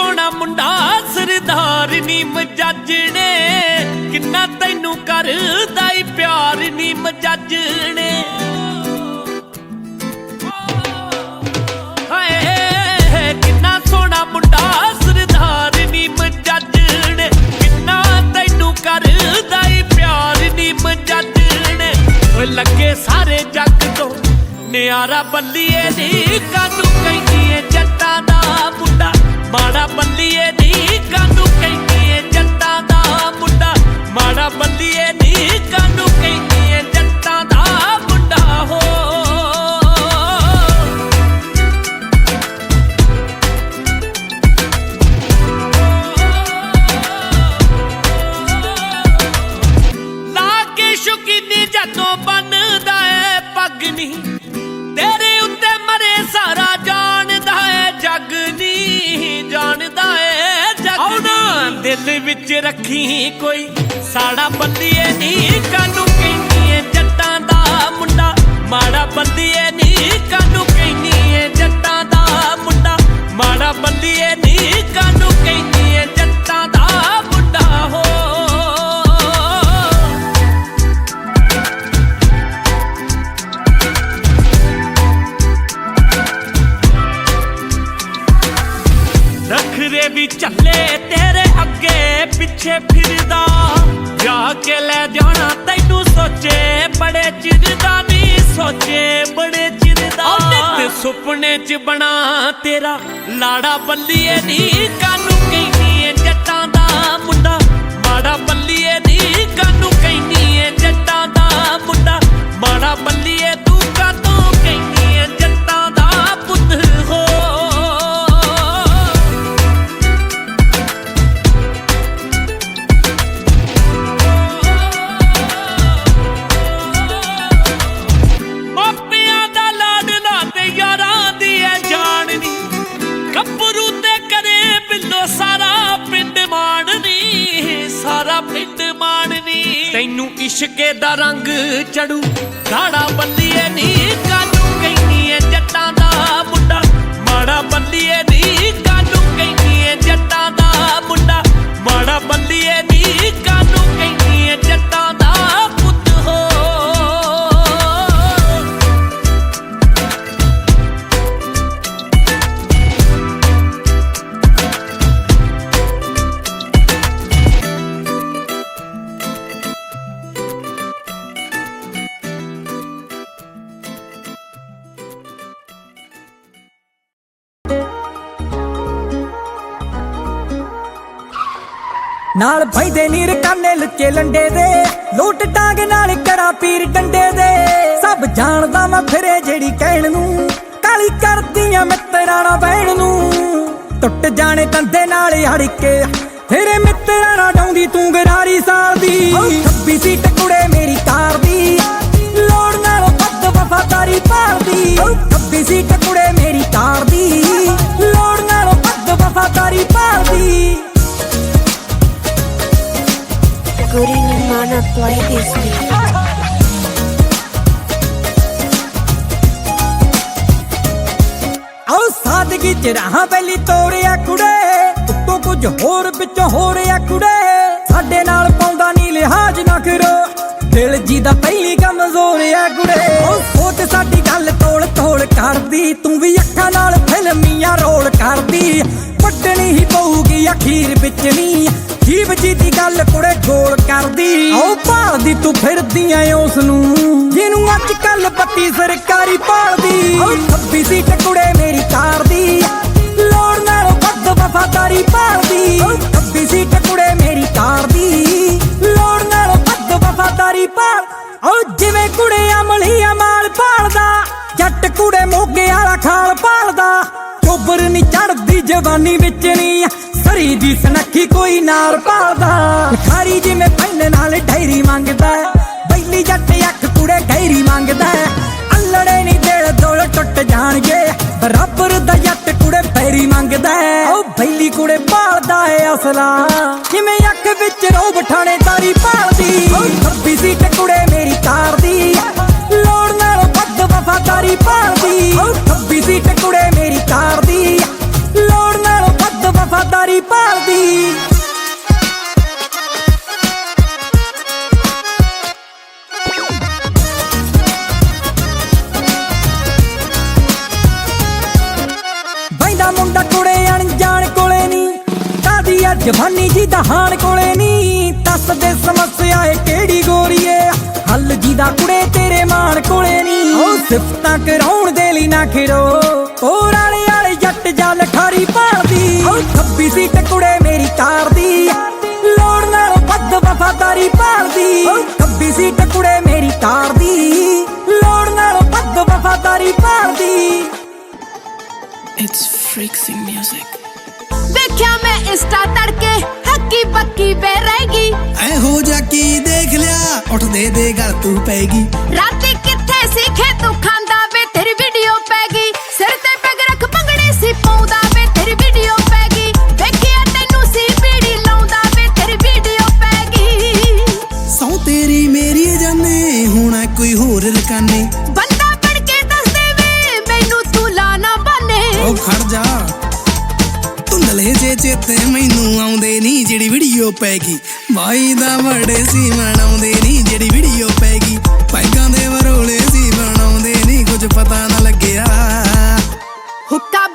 ਸੋਹਣਾ ਮੁੰਡਾ ਸਰਦਾਰ ਨੀ ਮਜੱਜ ਕਿੰਨਾ ਤੈਨੂੰ ਕਰਦਾ ਈ ਪਿਆਰ ਨੀ ਮਜੱਜ ਹਾਏ, ਕਿੰਨਾ ਸੋਹਣਾ ਮੁੰਡਾ ਸਰਦਾਰ ਨੀ ਮਜੱਜ ਕਿੰਨਾ ਤੈਨੂੰ ਕਰਦਾ ਈ ਪਿਆਰ ਨੀ ਮਜੱਜ ਓਏ ਲੱਗੇ ਸਾਰੇ ਜੱਗ ਤੋਂ ਨਿਆਰਾ ਬੱਲੀਏ ਨੀ ਕਾਨੂੰ ਕਹਿੰਦੀ ਏ ਜੱਟਾਂ ਦਾ ਮਾੜਾ ਬੱਲੀਏ ਨੀ ਕਾਨੂੰ ਕਹਿੰਦੀ ਏ ਜੱਟਾਂ ਦਾ ਮੁੰਡਾ? ਮਾੜਾ ਬੱਲੀਏ ਨੀ ਕਾਨੂੰ ਕਹਿੰਦੀ ਦਿਲ ਵਿੱਚ ਰੱਖੀ ਕੋਈ ਸਾੜਾ ਬੰਦੀਏ ਨੀ ਕਾਨੂੰ ਕਹਿੰਦੀ ਏ ਜੱਟਾਂ ਦਾ ਮੁੰਡਾ ਮਾੜਾ ਬੰਦੀਏ ਨੀ ਕਾਨੂੰ ਕਹਿੰਦੀ ਏ ਜੱਟਾਂ ਦਾ ਮੁੰਡਾ ਮਾੜਾ ਬੰਦੀਏ ਨੀ ਕਾਨੂੰ ਕਹਿੰਦੀ ਤੇਰੇ ਅੱਗੇ ਪਿੱਛੇ ਫਿਰਦਾ। ਜਾ ਕੇ ਲੈ ਜਾਣਾ ਤੈਨੂੰ ਸੋਚੇ, ਬੜੇ ਚਿਰ ਦਾ ਨਹੀਂ ਸੋਚੇ, ਬੜੇ ਚਿਰ ਦਾ। ਤੇ ਸੁਪਨੇ 'ਚ ਬਣਾ ਤੇਰਾ ਲਾੜਾ ਬੱਲੀਏ ਨਹੀਂ ਕਾਨੂੰ ਕਹਿੰਦੀ ਏ ਜੱਟਾਂ ਦਾ ਮੁੰਡਾ? ਮਾੜਾ ਬੱਲੀਏ ਨਹੀਂ ਕਾਨੂੰ ਇਸ਼ਕੇ ਦਾ ਰੰਗ ਚੜੂ ਗਾੜਾ ਬੱਲੀਏ ਨੀ ਨਾਲ ਭੈਦੇ ਨੀਰ ਕਾਨੇ ਲੁੱਚੇ ਲੰਡੇ ਦੇ। ਲੋਟ ਟਾਂਗ ਨਾਲ ਕਰਾਂ ਪੀਰ ਡੰਡੇ ਦੇ। ਸਭ ਜਾਣਦਾ ਮੈਂ ਫਿਰੇ ਜਿਹੜੀ ਕਹਿਣ ਨੂੰ। ਕਾਲੀ ਕਰਦੀਆਂ ਮਿੱਤਰਾਂ ਨਾਲ ਬਹਿਣ ਨੂੰ। ਟੁੱਟ ਜਾਣੇ ਤੰਦੇ ਨਾਲ ਅੜ ਕੇ। ਤੇਰੇ ਮਿੱਤਰਾਂ ਨਾਲ ਡਾਉਂਦੀ ਤੂੰ ਗਰਾਰੀ ਸਾਲ ਦੀ। ਖੱਬੀ ਸੀਟ ਕੁੜੇ ਮੇਰੀ ਕਾਰ ਦੀ। ਲੋੜ ਨਾਲ ਵੱਧ ਵਫਾਦਾਰੀ ਭਾਲਦੀ। ਖੱਬੀ ਸੀਟ ਕੁੜੇ ਮੇਰੀ ਕਾਰ ਸਾਦਗੀ ਚ ਰਹਾ ਬੈਲੀ ਤੋੜਿਆ ਕੁੜੇ। ਉੱਤੋਂ ਕੁਝ ਹੋਰ, ਵਿੱਚੋਂ ਹੋ ਰਿਆ ਕੁੜੇ। ਸਾਡੇ ਨਾਲ ਪਾਉਂਦਾ ਨਹੀਂ ਲਿਹਾਜ਼ ਨਾ ਕਰੋ। ਦਿਲ ਜੀ ਦਾ ਪਹਿਲੀ ਕਮਜ਼ੋਰ ਆ ਕੁੜੇ। ਉਹ ਸੋਚ ਸਾਡੀ ਗੱਲ ਤੋੜ ਤੋੜ ਕਰਦੀ। ਤੂੰ ਵੀ ਅੱਖਾਂ ਨਾਲ ਫਿਲਮੀਆਂ ਰੋਲ ਕਰਦੀ। ਵੱਡਣੀ ਹੀ ਪਊਗੀ ਅਖੀਰ ਵਿੱਚ ਨਹੀਂ ਜੀਵ ਜੀ ਦੀ ਗੱਲ ਕੁੜੇ ਗੋਲ ਕਰਦੀ। ਆਓ ਭਾਲਦੀ ਤੂੰ ਫਿਰਦੀ ਐ ਉਸ ਨੂੰ। ਜਿਹਨੂੰ ਅੱਜ ਕੱਲ ਬੱਤੀ ਸਰਕਾਰੀ ਭਾਲਦੀ ਆਓ ਖੱਬੀ ਸੀਟ ਕੁੜੇ ਮੇਰੀ ਕਾਰ ਦੀ ਵਫਾਦਾਰੀ ਭਾਲ ਆਓ ਜਿਵੇਂ ਕੁੜੇ ਅਮਲੀ ਅਮਾਲ ਭਾਲਦਾ ਜੱਟ ਕੁੜੇ ਮੋਗੇ ਵਾਲਾ ਖਾਲ ਭਾਲਦਾ ਚੋਬਰ ਨਹੀਂ ਚੜਦੀ ਜਵਾਨੀ ਵਿੱਚ ਨਹੀਂ ਸਰੀ ਦੀ ਸਨੱਖੀ ਕੋਈ ਨਾਰ ਪਾਲਦਾ। ਖਾਰੀ ਜਿਵੇਂ ਪੈਨ ਨਾਲ ਡਾਇਰੀ ਮੰਗਦਾ ਬੈਲੀ ਜੱਟ ਅੱਖ ਕੁੜੇ ਗੈਰੀ ਮੰਗਦਾ ਅల్లੜੇ ਨਹੀਂ ਦਿਲ ਦੋਲ ਟੁੱਟ ਜਾਣਗੇ। ਬਰਾਬਰ ਦਾ ਜੱਟ ਕੁੜੇ ਪੈਰੀ ਮੰਗਦਾ ਪਹਿਲੀ ਕੁੜੇ ਪਾਲਦਾ ਏ ਅਸਲਾ। ਕਿਵੇਂ ਅੱਖ ਵਿੱਚ ਰੋ ਬਠਾਣੇ ਤਾਰੀ ਪਾਲਦੀ। ਖੱਬੀ ਸੀਟ ਕੁੜੇ ਮੇਰੀ ਕਾਰ ਦੀ ਲੋੜ ਨਾਲ ਵੱਧ ਵਫਾਦਾਰੀ ਪਾਲਦੀ। ਖੱਬੀ ਸੀਟ ਕੁੜੇ ਮੇਰੀ ਤਾਰ ਦੀ ਲੋੜ ਨਾਲ ਵੱਧ ਵਫਾਦਾਰੀ ਪਾਲਦੀ। ਮੁੰਡਾ ਕੁੜੇ ਦਹਾਨ ਕੋਲੇ ਨਹੀਂ ਦੱਸਦੇ ਸਮੱਸਿਆ ਏ ਕਿਹੜੀ ਗੋਰੀਏ ਹੱਲ ਜੀ ਦਾ ਕੁੜੇ ਤੇਰੇ ਮਾਣ ਕੋਲੇ ਨਹੀਂ ਉਹ ਸਿਫਤਾਂ ਕਰਾਉਣ ਦੇ ਲਈ ਨਾ ਖਿਰੋ ਹੋਰ ਵਾਲੇ ਵਾਲੇ ਜੱਟ ਜਲ ਖਾਰੀ ਭਾਲਦੀ। ਉਹ ਖੱਬੀ ਸੀਟ ਕੁੜੇ ਮੇਰੀ ਕਾਰ ਦੀ ਲੋੜ ਨਾਲ ਵੱਧ ਵਫਾਦਾਰੀ ਭਾਲਦੀ। ਉਹ ਖੱਬੀ ਸੀਟ ਕੁੜੇ ਮੇਰੀ ਕਾਰ ਦੀ ਲੋੜ ਨਾਲ ਵੱਧ ਵਫਾਦਾਰੀ ਭਾਲਦੀ। It's freaksy music. ਵੇਖਿਆ ਮੈਂ ਇੰਸਟਾ ਤੜਕੇ ਹੱਕੀ ਬੱਕੀ ਬੇ ਰਹੇਗੀ। ਇਹੋ ਜਾ ਕੀ ਦੇਖ ਲਿਆ ਉੱਠ ਦੇ ਦੇ ਗੱਲ ਤੂੰ ਪੈਗੀ ਰਾਤੀ ਕਿੱਥੇ ਸੀ ਮੈਨੂੰ ਨਹੀਂ ਜਿਹੜੀ ਵੀਡੀਓ ਪੈ ਗਈ। ਬਾਈ ਦਾ ਬੜੇ ਸੀ, ਮਨਾਉਂਦੇ ਨਹੀਂ ਜਿਹੜੀ ਵੀਡੀਓ ਪੈ ਗਈ। ਪੈਗਾਂ ਦੇ ਵਰੋਲੇ ਸੀ ਬਣਾਉਂਦੇ ਨਹੀਂ ਕੁਝ ਪਤਾ ਨਾ ਲੱਗਿਆ। ਹੁੱਕਾ